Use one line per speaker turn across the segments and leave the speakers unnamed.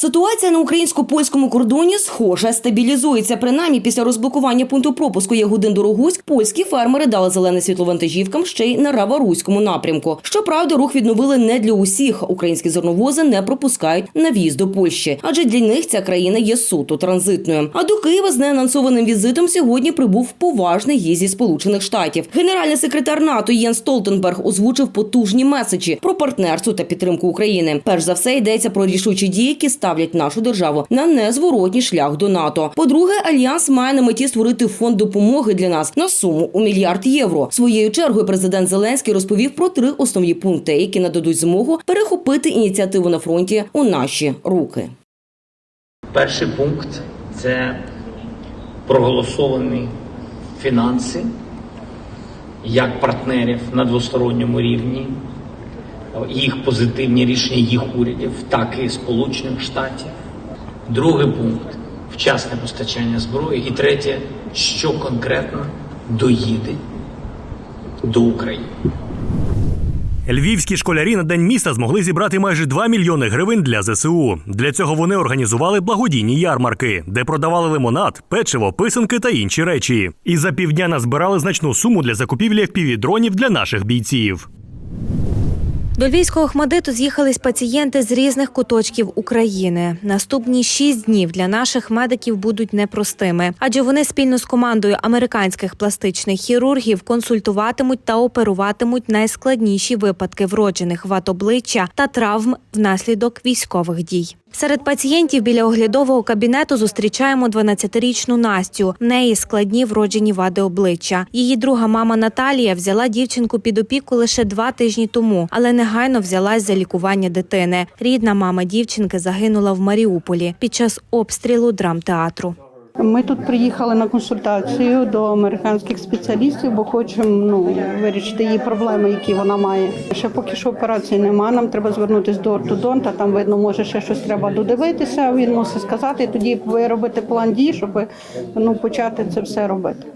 Ситуація на українсько-польському кордоні схоже стабілізується. Принаймні, після розблокування пункту пропуску Ягудин Дорогуськ польські фермери дали зелене світло вантажівкам ще й на Раваруському напрямку. Щоправда, рух відновили не для усіх. Українські зерновози не пропускають на в'їзд до Польщі, адже для них ця країна є суто транзитною. А до Києва з неанонсованим візитом сьогодні прибув поважний гість зі Сполучених Штатів. Генеральний секретар НАТО Єн Столтенберг озвучив потужні меседжі про партнерство та підтримку України. Перш за все йдеться про рішучі дії, які ставлять нашу державу на незворотній шлях до НАТО. По-друге, альянс має на меті створити фонд допомоги для нас на суму у мільярд євро. Своєю чергою президент Зеленський розповів про три основні пункти, які нададуть змогу перехопити ініціативу на фронті у наші руки.
Перший пункт це проголосовані фінанси як партнерів на двосторонньому рівні, їх позитивні рішення їх урядів, так і Сполучених Штатів. Другий пункт вчасне постачання зброї. І третє, що конкретно доїде до України.
Львівські школярі на день міста змогли зібрати майже 2 мільйони гривень для ЗСУ. Для цього вони організували благодійні ярмарки, де продавали лимонад, печиво, писанки та інші речі. І за півдня назбирали значну суму для закупівлі FPV-дронів для наших бійців.
До львівського хмадиту з'їхались пацієнти з різних куточків України. Наступні шість днів для наших медиків будуть непростими, адже вони спільно з командою американських пластичних хірургів консультуватимуть та оперуватимуть найскладніші випадки вроджених ват обличчя та травм внаслідок військових дій. Серед пацієнтів біля оглядового кабінету зустрічаємо 12-річну Настю. В неї складні вроджені вади обличчя. Її друга мама Наталія взяла дівчинку під опіку лише два тижні тому, але негайно взялась за лікування дитини. Рідна мама дівчинки загинула в Маріуполі під час обстрілу драмтеатру.
Ми тут приїхали на консультацію до американських спеціалістів, бо хочемо ну, вирішити її проблеми, які вона має. Ще поки що операції немає. Нам треба звернутися до ортодонта. Там видно, може ще щось треба додивитися. Він мусить сказати, і тоді виробити план дій, щоб ну, почати це все робити.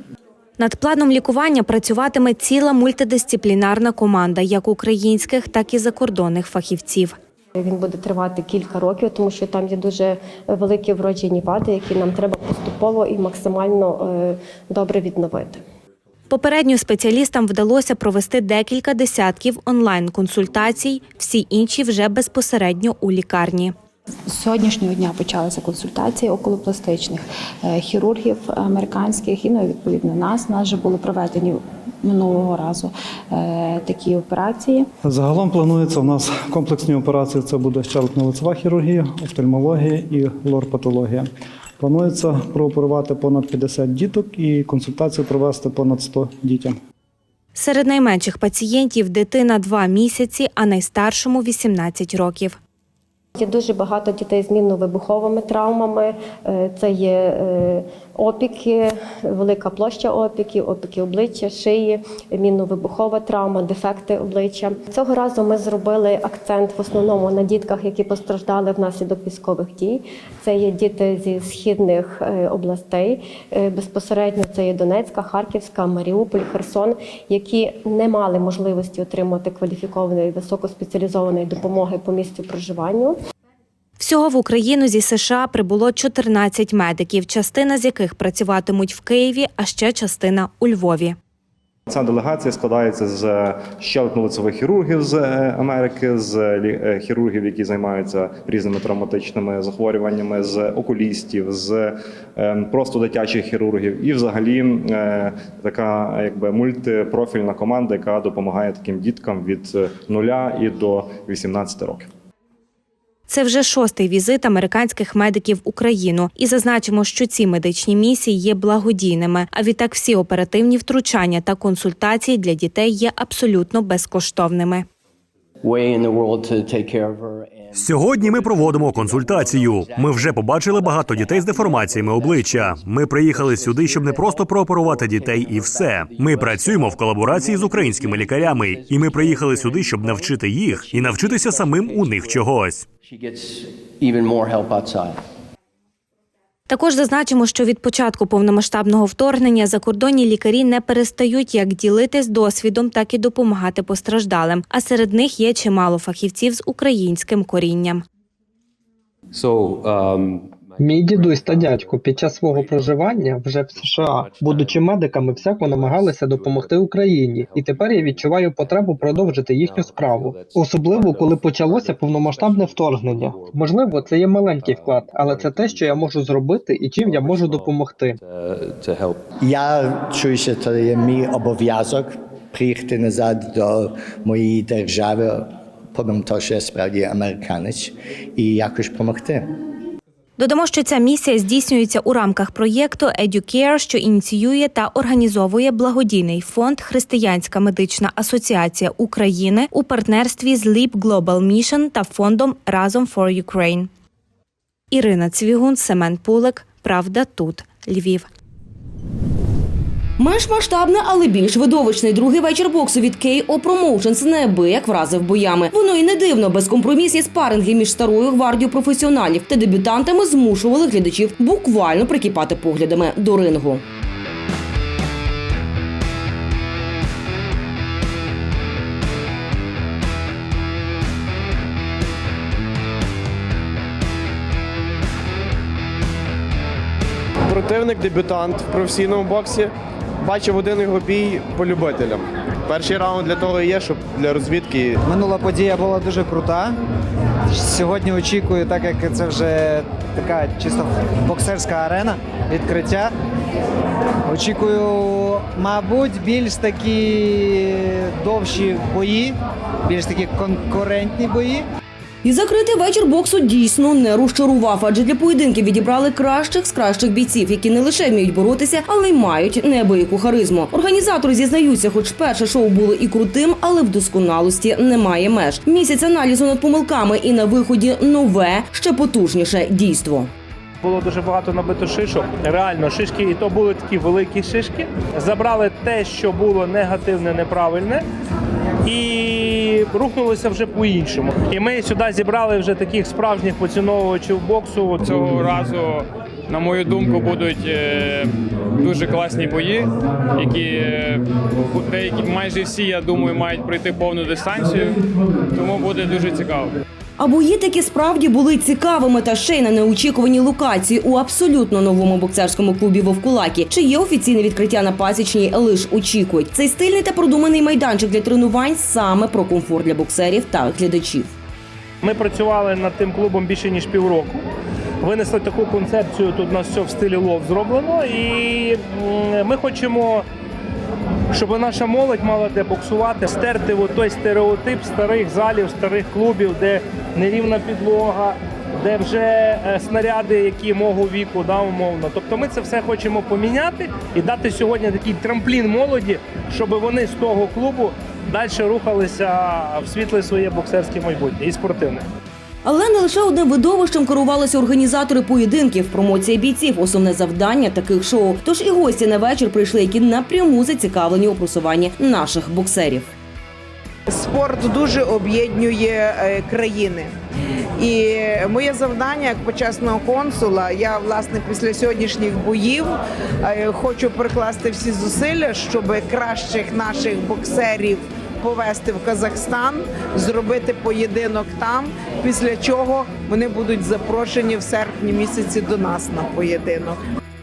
Над планом лікування працюватиме ціла мультидисциплінарна команда як українських, так і закордонних фахівців.
Він буде тривати кілька років, тому що там є дуже великі вроджені вади, які нам треба поступово і максимально е, добре відновити.
Попередньо спеціалістам вдалося провести декілька десятків онлайн-консультацій, всі інші вже безпосередньо у лікарні.
З сьогоднішнього дня почалися консультації околопластичних е, хірургів американських і ну, відповідно нас. Нас вже були проведені минулого разу е, такі операції.
Загалом планується у нас комплексні операції. Це буде щелепно-лицева хірургія, офтальмологія і лор-патологія. Планується прооперувати понад 50 діток і консультацію провести понад 100 дітям.
Серед найменших пацієнтів дитина 2 місяці, а найстаршому 18 років.
Є дуже багато дітей з мінно-вибуховими травмами. Е, Це є е, опіки, велика площа опіків, опіки обличчя, шиї, мінно-вибухова травма, дефекти обличчя. Цього разу ми зробили акцент в основному на дітках, які постраждали внаслідок військових дій. Це є діти зі східних е, областей. Е, Безпосередньо це є Донецька, Харківська, Маріуполь, Херсон, які не мали можливості отримати кваліфікованої високоспеціалізованої допомоги по місцю проживанню.
Всього в Україну зі США прибуло 14 медиків, частина з яких працюватимуть в Києві, а ще частина у Львові.
Ця делегація складається з щелепно-лицевих хірургів з е, Америки, з е, хірургів, які займаються різними травматичними захворюваннями, з окулістів, з е, просто дитячих хірургів, і взагалі е, така якби мультипрофільна команда, яка допомагає таким діткам від е, нуля і до 18 років.
Це вже шостий візит американських медиків в Україну. І зазначимо, що ці медичні місії є благодійними. А відтак всі оперативні втручання та консультації для дітей є абсолютно безкоштовними.
Сьогодні ми проводимо консультацію. Ми вже побачили багато дітей з деформаціями обличчя. Ми приїхали сюди, щоб не просто прооперувати дітей, і все. Ми працюємо в колаборації з українськими лікарями, і ми приїхали сюди, щоб навчити їх і навчитися самим у них чогось.
Також зазначимо, що від початку повномасштабного вторгнення закордонні лікарі не перестають як ділитись досвідом, так і допомагати постраждалим. А серед них є чимало фахівців з українським корінням.
So, um,
Мій дідусь та дядько під час свого проживання вже в США, будучи медиками, всяко намагалися допомогти Україні, і тепер я відчуваю потребу продовжити їхню справу, особливо коли почалося повномасштабне вторгнення. Можливо, це є маленький вклад, але це те, що я можу зробити і чим я можу допомогти.
Я чую, що це є мій обов'язок приїхати назад до моєї держави, помимо того, що я справді американець, і якось допомогти.
Додамо, що ця місія здійснюється у рамках проєкту EduCare, що ініціює та організовує благодійний фонд Християнська медична асоціація України у партнерстві з Leap Global Mission та фондом Разом for Ukraine. Ірина Цвігун, Семен Пулик. Правда тут. Львів.
Менш масштабне, але більш видовищний другий вечір боксу від KO Promotions неабияк вразив боями. Воно і не дивно, безкомпромісні спаринги між старою гвардією професіоналів та дебютантами змушували глядачів буквально прикипати поглядами до рингу.
Противник, дебютант в професійному боксі. Бачив один його бій по любителям. Перший раунд для того і є, щоб для розвідки.
Минула подія була дуже крута. Сьогодні очікую, так як це вже така чисто боксерська арена, відкриття. Очікую, мабуть, більш такі довші бої, більш такі конкурентні бої.
І закритий вечір боксу дійсно не розчарував, адже для поєдинків відібрали кращих з кращих бійців, які не лише вміють боротися, але й мають неабияку харизму. Організатори зізнаються, хоч перше шоу було і крутим, але в досконалості немає меж. Місяць аналізу над помилками і на виході нове, ще потужніше дійство.
Було дуже багато набито шишок. Реально, шишки, і то були такі великі шишки. Забрали те, що було негативне, неправильне, і рухнулося вже по-іншому. І ми сюди зібрали вже таких справжніх поціновувачів боксу.
Цього разу, на мою думку, будуть е, дуже класні бої, які е, деякі майже всі, я думаю, мають пройти повну дистанцію. Тому буде дуже цікаво.
А бої таки справді були цікавими та ще й на неочікуваній локації у абсолютно новому боксерському клубі Вовкулакі. Є офіційне відкриття на пасічній, лиш очікують. Цей стильний та продуманий майданчик для тренувань саме про комфорт для боксерів та глядачів.
Ми працювали над тим клубом більше ніж півроку. Винесли таку концепцію. Тут у нас все в стилі лов зроблено, і ми хочемо. Щоб наша молодь мала де боксувати, стерти той стереотип старих залів, старих клубів, де нерівна підлога, де вже е, снаряди, які мого віку, да, умовно. Тобто ми це все хочемо поміняти і дати сьогодні такий трамплін молоді, щоб вони з того клубу далі рухалися в світле своє боксерське майбутнє і спортивне.
Але не лише одним видовищем керувалися організатори поєдинків, промоція бійців, основне завдання таких шоу. Тож і гості на вечір прийшли, які напряму зацікавлені у просуванні наших боксерів.
Спорт дуже об'єднує е, країни. І моє завдання як почесного консула, я власне після сьогоднішніх боїв е, хочу прикласти всі зусилля, щоб кращих наших боксерів повести в Казахстан, зробити поєдинок там, після чого вони будуть запрошені в серпні місяці до нас на поєдинок.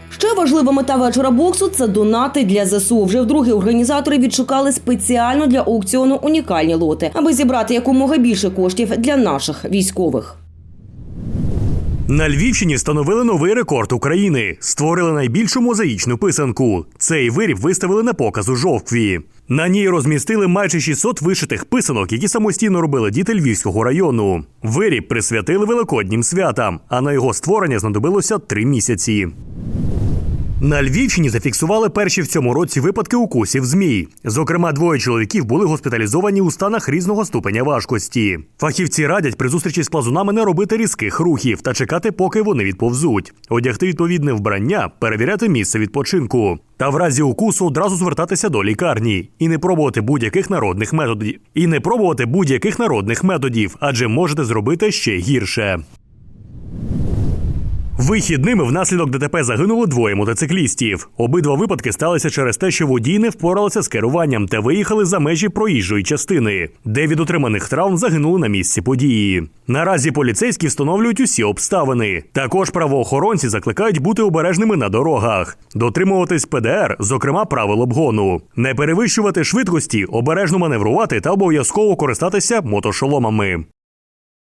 Ще важлива мета вечора боксу це донати для ЗСУ. Вже вдруге організатори відшукали спеціально для аукціону унікальні лоти, аби зібрати якомога більше коштів для наших військових.
На Львівщині встановили новий рекорд України. Створили найбільшу мозаїчну писанку. Цей виріб виставили на показ у жовтві. На ній розмістили майже 600 вишитих писанок, які самостійно робили діти Львівського району. Виріб присвятили великоднім святам, а на його створення знадобилося три місяці. На Львівщині зафіксували перші в цьому році випадки укусів змій. Зокрема, двоє чоловіків були госпіталізовані у станах різного ступеня важкості. Фахівці радять при зустрічі з плазунами не робити різких рухів та чекати, поки вони відповзуть, одягти відповідне вбрання, перевіряти місце відпочинку. Та в разі укусу одразу звертатися до лікарні і не пробувати будь-яких народних методів. І не пробувати будь-яких народних методів, адже можете зробити ще гірше. Вихідними внаслідок ДТП загинуло двоє мотоциклістів. Обидва випадки сталися через те, що водії не впоралися з керуванням та виїхали за межі проїжджої частини, де від отриманих травм загинули на місці події. Наразі поліцейські встановлюють усі обставини. Також правоохоронці закликають бути обережними на дорогах, дотримуватись ПДР, зокрема правил обгону, не перевищувати швидкості, обережно маневрувати та обов'язково користатися мотошоломами.